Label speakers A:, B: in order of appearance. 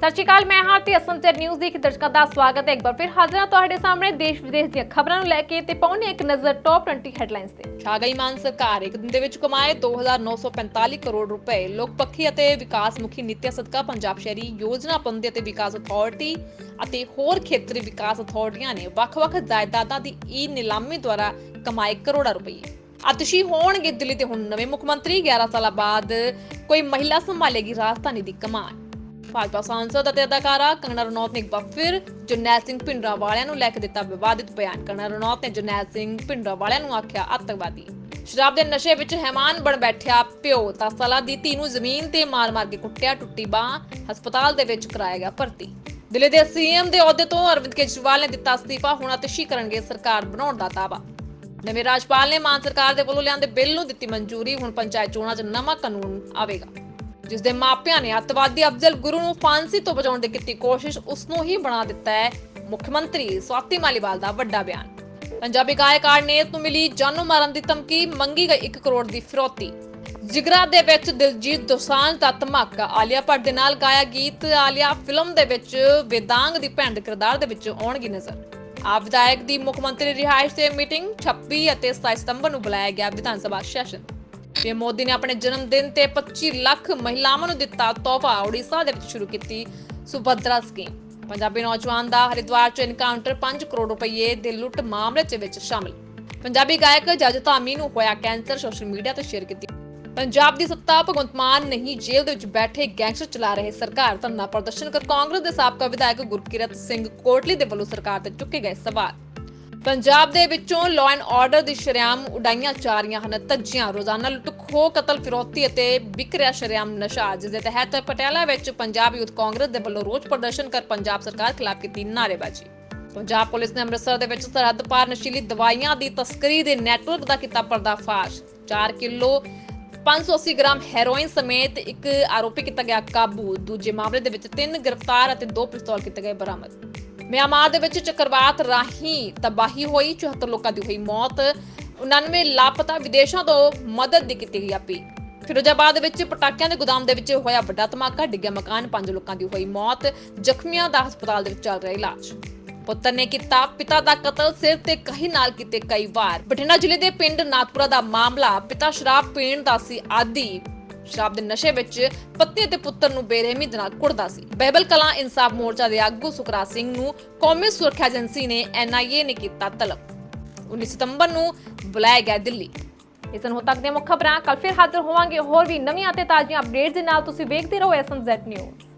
A: ਸਤਿ ਸ਼੍ਰੀ ਅਕਾਲ, ਮੈਂ ਹਾਂ ਤੇ ਅਸਮਚਰ ਨਿਊਜ਼ ਦੀ ਦਰਸ਼ਕਾਂ ਦਾ ਸਵਾਗਤ ਹੈ। ਇੱਕ ਵਾਰ ਫਿਰ ਹਾਜ਼ਰ ਹਾਂ ਤੁਹਾਡੇ ਸਾਹਮਣੇ ਦੇਸ਼ ਵਿਦੇਸ਼ ਦੀਆਂ ਖਬਰਾਂ ਨੂੰ ਲੈ ਕੇ ਤੇ ਪਾਉਣੇ ਇੱਕ ਨਜ਼ਰ ਟੌਪ 20 ਹੈਡਲਾਈਨਸ ਤੇ।
B: ਛਾ ਗਈ ਮਾਨ ਸਰਕਾਰ, ਇੱਕ ਦਿਨ ਦੇ ਵਿੱਚ ਕਮਾਏ 2945 ਕਰੋੜ ਰੁਪਏ। ਲੋਕਪੱਖੀ ਅਤੇ ਵਿਕਾਸਮੁਖੀ ਨੀਤੀਆਂ ਸਦਕਾ ਪੰਜਾਬ ਸ਼ਹਿਰੀ ਯੋਜਨਾ ਪ੍ਰਬੰਧ ਅਤੇ ਵਿਕਾਸ ਅਥਾਰਟੀ ਅਤੇ ਹੋਰ ਖੇਤਰੀ ਵਿਕਾਸ ਅਥਾਰਟੀਆਂ ਨੇ ਵੱਖ-ਵੱਖ ਜਾਇਦਾਦਾਂ ਦੀ ਈ ਨਿਲਾਮੀ ਦੁਆਰਾ ਕਮਾਏ ਕਰੋੜਾਂ ਰੁਪਏ। ਅਤਸ਼ੀ ਹੋਣਗੇ ਦਿੱਲੀ ਤੇ ਹੁਣ ਨਵੇਂ ਮੁੱਖ ਮੰਤਰੀ। 11 ਸਾਲਾਂ ਬਾਅਦ ਕੋਈ ਮਹਿਲਾ ਸੰਭਾਲੇਗੀ ਰਾਜਧਾਨੀ ਦੀ ਕਮਾਨ। ਭਾਜਪਾ ਸਾਂਸਦ ਅਤੇ ਅਦਾਕਾਰਾ ਕੰਗਣਾ ਰਣੌਤ ਨੇ ਇੱਕ ਵਾਰ ਫਿਰ ਜਰਨੈਲ ਸਿੰਘ ਭਿੰਡਰਾ ਵਾਲਿਆਂ ਨੂੰ ਲੈ ਕੇ ਦਿੱਤਾ ਵਿਵਾਦਿਤ ਬਿਆਨ। ਕੰਗਨਾ ਰਣੌਤ ਨੇ ਜਰਨੈਲ ਸਿੰਘ ਭਿੰਡਰਾ ਵਾਲਿਆਂ ਨੂੰ ਆਖਿਆ ਅੱਤਵਾਦੀ ਸ਼ਰਾਬ ਦੇ ਨਸ਼ੇ ਵਿੱਚ ਹੈਮਾਨ ਬਣ ਬੈਠਿਆ ਪਿਓ। 10 ਸਾਲਾਂ ਦੀ ਧੀ ਨੂੰ ਜ਼ਮੀਨ ਤੇ ਮਾਰ-ਮਾਰ ਕੇ ਕੁੱਟਿਆ, ਟੁੱਟੀ ਬਾਹ ਹਸਪਤਾਲ ਦੇ ਵਿੱਚ ਕਰਾਇਆ ਗਿਆ ਭਰਤੀ। ਦਿੱਲੀ ਦੇ ਸੀਐਮ ਦੇ ਅਹੁਦੇ ਤੋਂ ਅਰਵਿੰਦ ਕੇਜਰੀਵਾਲ ਨੇ ਦਿੱਤਾ ਅਸਤੀਫਾ, ਹੁਣ ਅਤਿਸ਼ੀ ਕਰਨਗੇ ਸਰਕਾਰ ਬਣਾਉਣ ਦਾ ਦਾਅਵਾ। ਨਵੇਂ ਰਾਜਪਾਲ ਨੇ ਮਾਨ ਸਰਕਾਰ ਦੇ ਵੱਲੋਂ ਲਿਆਂਦੇ ਬਿੱਲ ਨੂੰ ਦਿੱਤੀ ਮਨਜ਼ੂਰੀ, ਹੁਣ ਪੰਚਾਇਤ ਚੋਣਾਂ 'ਚ ਨਵਾਂ ਕਾਨੂੰਨ ਆਵੇਗਾ। ਜਿਸ ਦੇ ਮਾਪਿਆਂ ਨੇ ਅੱਤਵਾਦੀ ਅਫਜ਼ਲ ਗੁਰੂ ਨੂੰ ਫਾਂਸੀ ਤੋਂ ਬਚਾਉਣ ਦੀ ਕੀਤੀ ਕੋਸ਼ਿਸ਼ ਉਸ ਨੂੰ ਹੀ ਬਣਾ ਦਿੱਤਾ ਹੈ ਮੁੱਖ ਮੰਤਰੀ ਸਵਾਤੀ ਮਾਲੀਵਾਲ ਦਾ ਵੱਡਾ ਬਿਆਨ। ਪੰਜਾਬੀ ਗਾਇਕਾਰ ਨੇ ਨੂੰ ਮਿਲੀ ਜਾਨੋਂ ਮਾਰਨ ਦੀ ਧਮਕੀ, ਮੰਗੀ ਗਈ 1 ਕਰੋੜ ਦੀ ਫਿਰੌਤੀ। ਜਿਗਰਾ ਦੇ ਵਿੱਚ ਦਿਲਜੀਤ ਦੋਸਾਂਝ ਦਾ ਧਮਾਕਾ, ਆਲੀਆ ਭੱਟ ਦੇ ਨਾਲ ਗਾਇਆ ਗੀਤ, ਆਲੀਆ ਫਿਲਮ ਦੇ ਵਿੱਚ ਵੇਦਾਂਗ ਦੀ ਭੈਣ ਦੇ ਕਿਰਦਾਰ ਦੇ ਵਿੱਚ ਆਉਣਗੀ ਨਜ਼ਰ। ਆਪ ਵਿਧਾਇਕ ਦੀ ਮੁੱਖ ਮੰਤਰੀ ਰਿਹਾਇਸ਼ ਤੇ ਮੀਟਿੰਗ 26 ਅਤੇ 27 ਸਤੰਬਰ ਨੂੰ ਬੁਲਾਇਆ ਗਿਆ ਵਿਧਾਨ ਸਭਾ ਸੈਸ਼ਨ। ਪੀਐਮ ਮੋਦੀ ਨੇ ਆਪਣੇ ਜਨਮ ਦਿਨ ਤੇ 25 ਲੱਖ ਮਹਿਲਾਵਾਂ ਨੂੰ ਦਿੱਤਾ ਤੋਹਫਾ, ਉੜੀਸਾ ਦੇ ਵਿੱਚ ਸ਼ੁਰੂ ਕੀਤੀ ਸੁਭਦਰਾ ਸਕੀਮ। ਪੰਜਾਬੀ ਨੌਜਵਾਨ ਦਾ ਹਰਿਦੁਆਰ 'ਚ ਐਨਕਾਊਂਟਰ 5 ਕਰੋੜ ਰੁਪਏ ਦੇ ਲੁੱਟ ਮਾਮਲੇ 'ਚ ਵਿੱਚ ਸ਼ਾਮਲ। ਪੰਜਾਬੀ ਗਾਇਕ ਜੱਜ ਧਾਮੀ ਨੂੰ ਹੋਇਆ ਕੈਂਸਰ, ਸੋਸ਼ਲ ਮੀਡੀਆ ਤੇ ਸ਼ੇਅਰ ਕੀਤੀ। ਪੰਜਾਬ ਦੀ ਸੱਤਾ ਭਗਵੰਤ ਮਾਨ ਨਹੀਂ, ਜੇਲ੍ਹ ਦੇ ਵਿੱਚ ਬੈਠੇ ਗੈਂਗਸਟਰ ਚਲਾ ਰਹੇ ਸਰਕਾਰ, ਧਰਨਾ ਪ੍ਰਦਰਸ਼ਨ ਕਰ ਕਾਂਗਰਸ ਦੇ ਸਾਬਕਾ ਵਿਧਾਇਕ ਗੁਰਕਿਰਤ ਸਿੰਘ ਕੋਟਲੀ ਦੇ ਵੱਲੋਂ ਸਰਕਾਰ ਤੇ ਚੁੱਕੇ ਗਏ ਸਵਾਲ। ਪੰਜਾਬ ਦੇ ਵਿੱਚੋਂ ਲਾਅ ਐਂਡ ਆਰਡਰ ਦੀ ਸ਼ਰੇਆਮ ਉਡਾਈਆਂ ਜਾ ਰਹੀਆਂ ਹਨ। ਧੱਜੀਆਂ, ਰੋਜ਼ਾਨਾ ਲੁੱਟ ਕਤਲ, ਫਿਰੌਤੀ ਅਤੇ ਵਿਕਰਿਆ ਸ਼ਰੇਆਮ ਨਸ਼ਾ। ਜਿਸ ਦੇ ਤਹਿਤ ਪਟਿਆਲਾ ਵਿੱਚ ਪੰਜਾਬ ਯੂਥ ਕਾਂਗਰਸ ਦੇ ਵੱਲੋਂ ਰੋਸ ਪ੍ਰਦਰਸ਼ਨ ਕਰ ਪੰਜਾਬ ਸਰਕਾਰ ਖਿਲਾਫ ਕੀਤੀ ਨਾਅਰੇਬਾਜ਼ੀ। ਪੰਜਾਬ ਪੁਲਿਸ ਨੇ ਅੰਮ੍ਰਿਤਸਰ ਦੇ ਵਿੱਚ ਸਰਹੱਦ ਪਾਰ ਨਸ਼ੀਲੀ ਦਵਾਈਆਂ ਦੀ ਤਸਕਰੀ ਦੇ ਨੈਟਵਰਕ ਦਾ ਕੀਤਾ ਪਰਦਾਫਾਸ਼। 4 ਕਿਲੋ 580 ਗ੍ਰਾਮ ਹੈਰੋਇਨ ਸਮੇਤ ਇੱਕ ਆਰੋਪੀ ਕੀਤਾ ਗਿਆ ਕਾਬੂ। ਦੂਜੇ ਮਾਮਲੇ ਦੇ ਵਿੱਚ ਤਿੰਨ ਗ੍ਰਿਫਤਾਰ ਅਤੇ ਦੋ ਪਿਸਤੌਲ ਕੀਤੇ ਗਏ ਬਰਾਮਦ। ਮਿਆਂਮਾਰ ਦੇ ਵਿੱਚ ਚੱਕਰਵਾਤ ਰਾਹੀਂ ਤਬਾਹੀ ਹੋਈ 74 ਲੋਕਾਂ ਦੀ ਹੋਈ ਮੌਤ। 99 ਲਾਪਤਾ ਵਿਦੇਸ਼ਾਂ ਤੋਂ ਮਦਦ ਦੀ ਕੀਤੀ ਗਈ ਅਪੀਲ ਫਿਰੋਜ਼ਾਬਾਦ ਵਿੱਚ ਪਟਾਕਿਆਂ ਦੇ ਗੋਦਾਮ ਦੇ ਵਿੱਚ ਹੋਇਆ ਵੱਡਾ ਧਮਾਕਾ, ਡਿੱਗਿਆ ਮਕਾਨ, ਪੰਜ ਲੋਕਾਂ ਦੀ ਹੋਈ ਮੌਤ। ਜ਼ਖਮੀਆਂ ਦਾ ਹਸਪਤਾਲ ਦੇ ਵਿੱਚ ਚੱਲ ਰਿਹਾ ਇਲਾਜ। ਪੁੱਤਰ ਨੇ ਕੀਤਾ, ਪਿਤਾ ਦਾ ਕਤਲ, ਸਿਰ ਤੇ ਕਹੀ ਨਾਲ ਕੀਤੇ ਕਈ ਵਾਰ। ਬਠਿੰਡਾ ਜ਼ਿਲ੍ਹੇ ਦੇ ਪਿੰਡ ਨਾਥਪੁਰਾ ਦਾ ਮਾਮਲਾ, ਪਿਤਾ ਸ਼ਰਾਬ ਪੀਣ ਦਾ ਸੀ ਆਦੀ। ਸ਼ਰਾਬ ਦੇ ਨਸ਼ੇ ਵਿੱਚ ਪਤੀ ਅਤੇ ਪੁੱਤਰ ਨੂੰ ਬੇਰਹਿਮੀ ਦੇ ਨਾਲ ਕੁੱਟਦਾ ਸੀ। ਬਹਿਬਲ ਕਲਾਂ ਇਨਸਾਫ ਮੋਰਚਾ ਦੇ ਆਗੂ ਸੁਖਰਾਜ ਸਿੰਘ ਨੂੰ ਕੌਮੀ ਸੁਰੱਖਿਆ ਏਜੰਸੀ ਨੇ ਐਨਆਈਏ ਨੇ ਕੀਤਾ ਤਲਬ। 19 ਸਤੰਬਰ ਨੂੰ ਬੁਲਾਇਆ ਗਿਆ ਦਿੱਲੀ।
A: ਇਸ ਨੂੰ ਤੱਕ ਦੀਆਂ ਮੁੱਖ ਖਬਰਾਂ ਕੱਲ ਫਿਰ ਹਾਜ਼ਰ ਹੋਵਾਂਗੇ। ਹੋਰ ਵੀ ਨਵੀਆਂ ਅਤੇ ਤਾਜ਼ੀਆਂ ਅਪਡੇਟਸ ਦੇ ਨਾਲ ਤੁਸੀਂ ਵੇਖਦੇ ਰਹੋ ਐਸਐਮਜ਼ੈਡ ਨਿਊਜ਼।